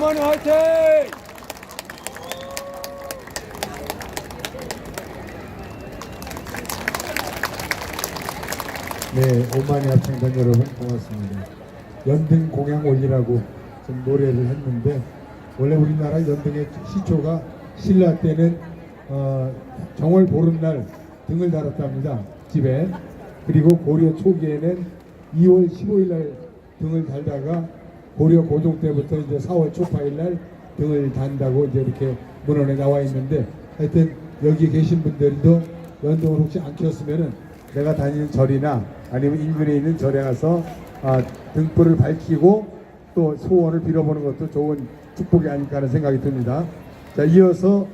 화이팅! 네, 오만이 합창단 여러분 고맙습니다. 연등 공양 올리라고 좀 노래를 했는데 원래 우리나라 연등의 시초가 신라 때는 어, 정월 보름날 등을 달았답니다. 집에 그리고 고려 초기에는 2월 15일 날 등을 달다가 고려 고종 때부터 이제 4월 초파일 날 등을 단다고 이제 이렇게 문헌에 나와 있는데 하여튼 여기 계신 분들도 연등을 혹시 안 켰으면은 내가 다니는 절이나 아니면 인근에 있는 절에 가서 아, 등불을 밝히고 또 소원을 빌어보는 것도 좋은 축복이 아닐까 하는 생각이 듭니다. 자, 이어서